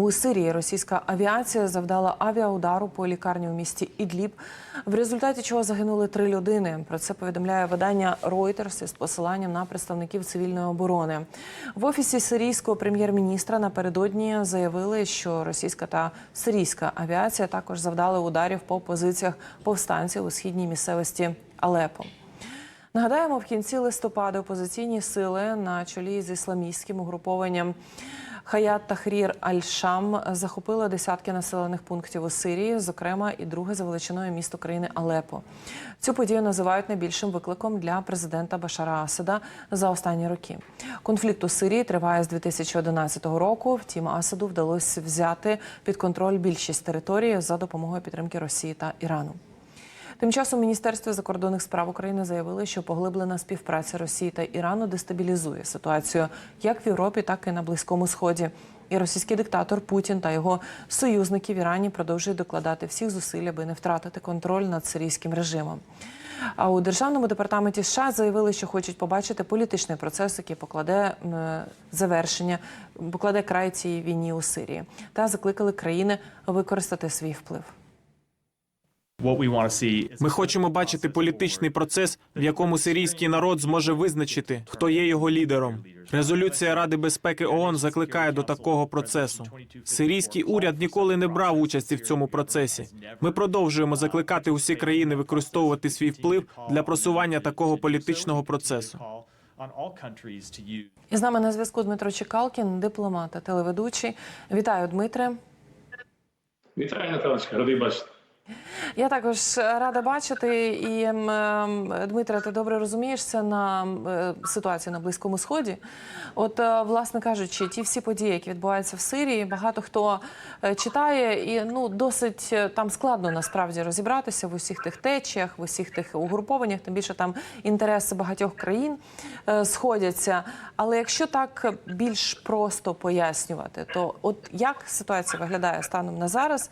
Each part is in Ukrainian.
У Сирії російська авіація завдала авіаудару по лікарні у місті Ідліб, в результаті чого загинули три людини. Про це повідомляє видання Reuters із посиланням на представників цивільної оборони. В офісі сирійського прем'єр-міністра напередодні заявили, що російська та сирійська авіація також завдали ударів по позиціях повстанців у східній місцевості Алепо. Нагадаємо, в кінці листопада опозиційні сили на чолі з ісламістським угрупованням Хаят Тахрір Аль-Шам захопили десятки населених пунктів у Сирії, зокрема і друге за величиною місто країни Алепо. Цю подію називають найбільшим викликом для президента Башара Асада за останні роки. Конфлікт у Сирії триває з 2011 року. Втім, Асаду вдалося взяти під контроль більшість території за допомогою підтримки Росії та Ірану. Тим часом Міністерство закордонних справ України заявили, що поглиблена співпраця Росії та Ірану дестабілізує ситуацію як в Європі, так і на Близькому Сході. І російський диктатор Путін та його союзники в Ірані продовжують докладати всіх зусиль, аби не втратити контроль над сирійським режимом. А у державному департаменті США заявили, що хочуть побачити політичний процес, який покладе завершення, покладе край цій війні у Сирії, та закликали країни використати свій вплив. Ми хочемо бачити політичний процес, в якому сирійський народ зможе визначити, хто є його лідером. Резолюція Ради безпеки ООН закликає до такого процесу. Сирійський уряд ніколи не брав участі в цьому процесі. Ми продовжуємо закликати усі країни використовувати свій вплив для просування такого політичного процесу. І з нами на зв'язку Дмитро Чекалкін, дипломат та телеведучий. Вітаю, Дмитре. Вітаю, Наталочка, радий бачити. Я також рада бачити. І ем, ем, Дмитре, ти добре розумієшся на е, ситуацію на Близькому Сході. От, е, власне кажучи, ті всі події, які відбуваються в Сирії, багато хто е, читає, і ну досить там складно насправді розібратися в усіх тих течіях, в усіх тих угрупованнях. Тим більше там інтереси багатьох країн сходяться. Але якщо так більш просто пояснювати, то от як ситуація виглядає станом на зараз?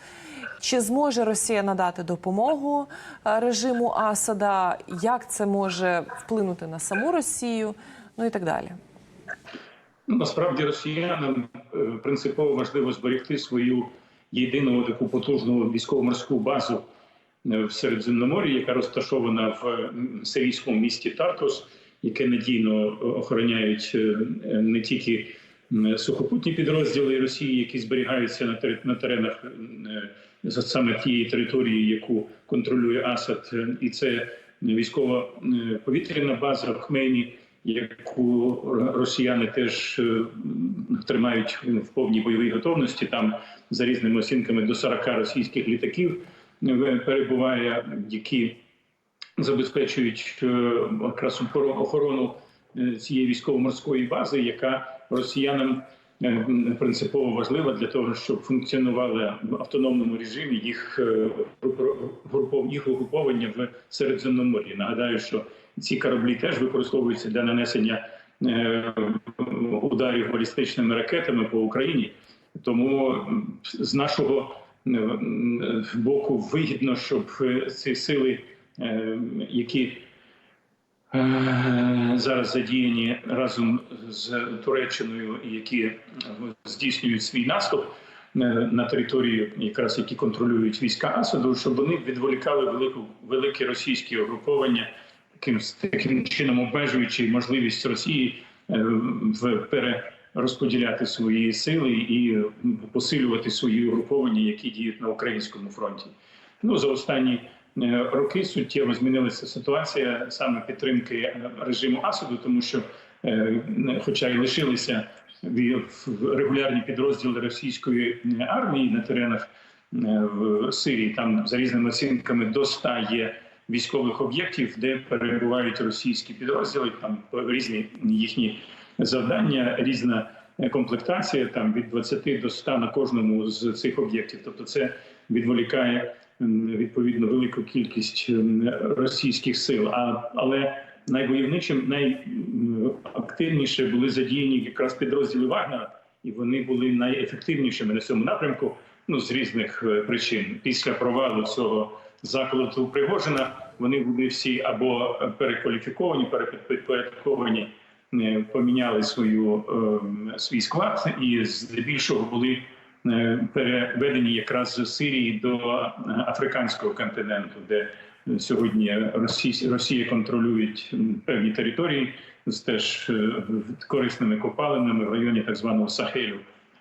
Чи зможе Росія надати допомогу е, режиму Асада? Як це може вплинути на саму Росію? Ну і так далі. Ну, насправді росіянам е, принципово важливо зберегти свою єдину таку потужну військово-морську базу е, в Середземномор'ї, яка розташована в сирійському місті Тартус, яке надійно охороняють не тільки сухопутні підрозділи Росії, які зберігаються на теренах за саме тієї території, яку контролює Асад, і це військова е, повітряна база в Хмейні, яку росіяни теж е, тримають в повній бойовій готовності. Там за різними оцінками до 40 російських літаків е, перебуває, які забезпечують якраз охорону цієї військово-морської бази, яка росіянам принципово важлива для того, щоб функціонували в автономному режимі їх е, групов- їх угруповання в Середземномор'ї. Нагадаю, що ці кораблі теж використовуються для нанесення е, ударів балістичними ракетами по Україні. Тому з нашого е, боку вигідно, щоб е, ці сили, е, які е, зараз задіяні разом з Туреччиною, які е, здійснюють свій наступ е, на території, якраз які контролюють війська Асаду, щоб вони відволікали велику великі російські угруповання, таким таким чином обмежуючи можливість Росії е, в перерозподіляти свої сили і е, посилювати свої угруповання, які діють на українському фронті. Ну за останні е, роки суттєво змінилася ситуація саме підтримки е, режиму Асаду, тому що, е, хоча й лишилися регулярні підрозділи російської е, армії на теренах е, в Сирії, там за різними оцінками до 100 є військових об'єктів, де перебувають російські підрозділи, там різні їхні завдання, різна комплектація, там від 20 до 100 на кожному з цих об'єктів. Тобто, це відволікає відповідно велику кількість російських сил. А але найвойовничим, найактивніше були задіяні якраз підрозділи Вагнера, і вони були найефективнішими на цьому напрямку. Ну з різних е, причин. Після провалу цього закладу Пригожина вони були всі або перекваліфіковані, перепідпорядковані, поміняли свою ем, свій склад і здебільшого були переведені якраз з Сирії до е, африканського континенту, де сьогодні Росія, Росія контролюють певні території з теж е, корисними копалинами в районі так званого Сахелю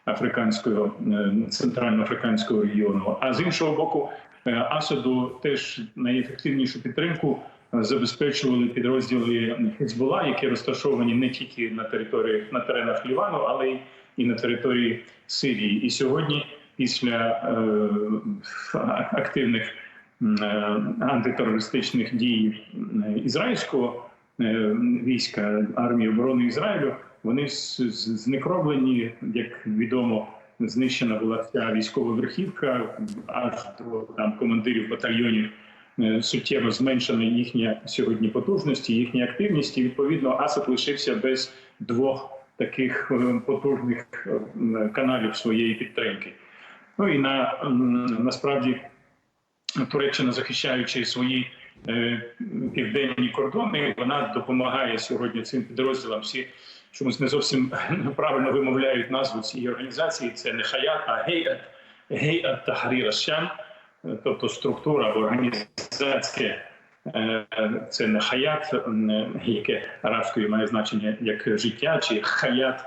африканського е, центральноафриканського регіону. А з іншого боку, е, Асаду теж найефективнішу підтримку е, забезпечували підрозділи Хезбола, які розташовані не тільки на території на теренах Лівану, але й і на території Сирії. І сьогодні, після е, активних е, антитерористичних дій ізраїльського е, війська армії оборони Ізраїлю, вони з- з- зникровлені, як відомо. Знищена була вся військова верхівка, аж до там командирів батальйонів е, суттєво зменшена їхня сьогодні потужність, і їхня активність. І відповідно Асад лишився без двох таких е, потужних е, каналів своєї підтримки. Ну і на насправді Туреччина, захищаючи свої е, південні кордони, вона допомагає сьогодні цим підрозділам. Всі чомусь не зовсім правильно вимовляють назву цієї організації. Це не хаят, а гейат, гейат Тахрір Шам, тобто структура або організація. Е, Це не хаят, яке арабською має значення як життя, чи хаят,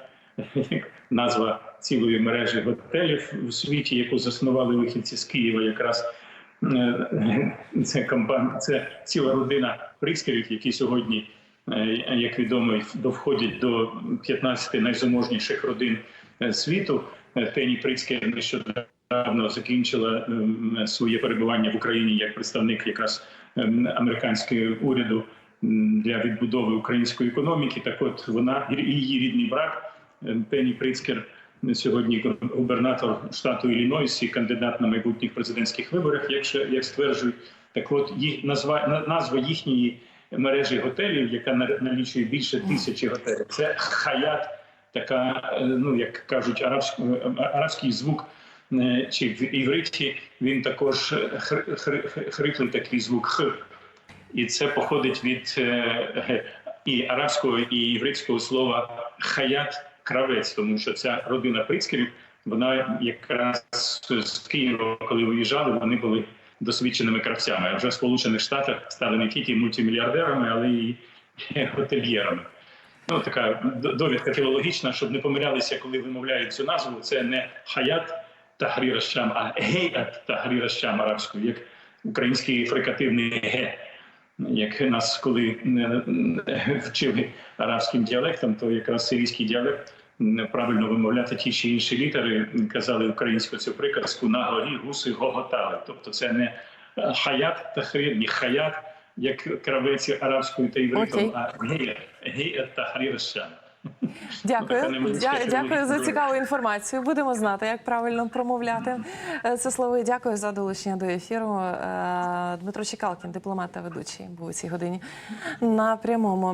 як назва цілої мережі готелів у світі, яку заснували вихідці з Києва, якраз Е, це компанія, це ціла родина Прицкерів, які сьогодні, е, як відомо, довходять до 15 найзаможніших родин світу. Е, Пені Прицкер нещодавно закінчила ем, своє перебування в Україні як представник якраз ем, американського уряду для відбудови української економіки. Так, от вона її рідний брат е, Пені Прицкер сьогодні губернатор штату Іллінойс і кандидат на майбутніх президентських виборах, як, ще- як стверджують, так от їх назва на- назва їхньої мережі готелів, яка на- налічує більше тисячі готелів. Це хаят, така, е, ну як кажуть, арабсько, арабський звук. Е, Чи в івриті він також хри- хриплий такий звук х. І це походить від е, і арабського, і єврейського слова хаят кравець, тому що ця родина Прицкерів, вона якраз з Києва, коли виїжджали, вони були досвідченими кравцями. А вже в Сполучених Штатах стали не тільки мультимільярдерами, але й готельєрами. Ну, така довідка філологічна, щоб не помилялися, коли вимовляють цю назву. Це не хаят Тахрір Аш-Шам, а гейат Тахрір Аш-Шам арабською, як український фрикативний ге. Як нас коли е, е, вчили арабським діалектом, то якраз сирійський діалект правильно вимовляти ті чи інші літери, казали українською цю приказку на горі гуси гоготали. Тобто це не е, хаят тахрір, ні хаят, як кравець арабською та івритом, Окей. а гея, гея тахрір шам. Дякую, Дя- дякую за цікаву інформацію. Будемо знати, як правильно промовляти е, це слово. І Дякую за долучення до ефіру. Е, Дмитро Чекалкін, дипломат та ведучий, був у цій годині на прямому.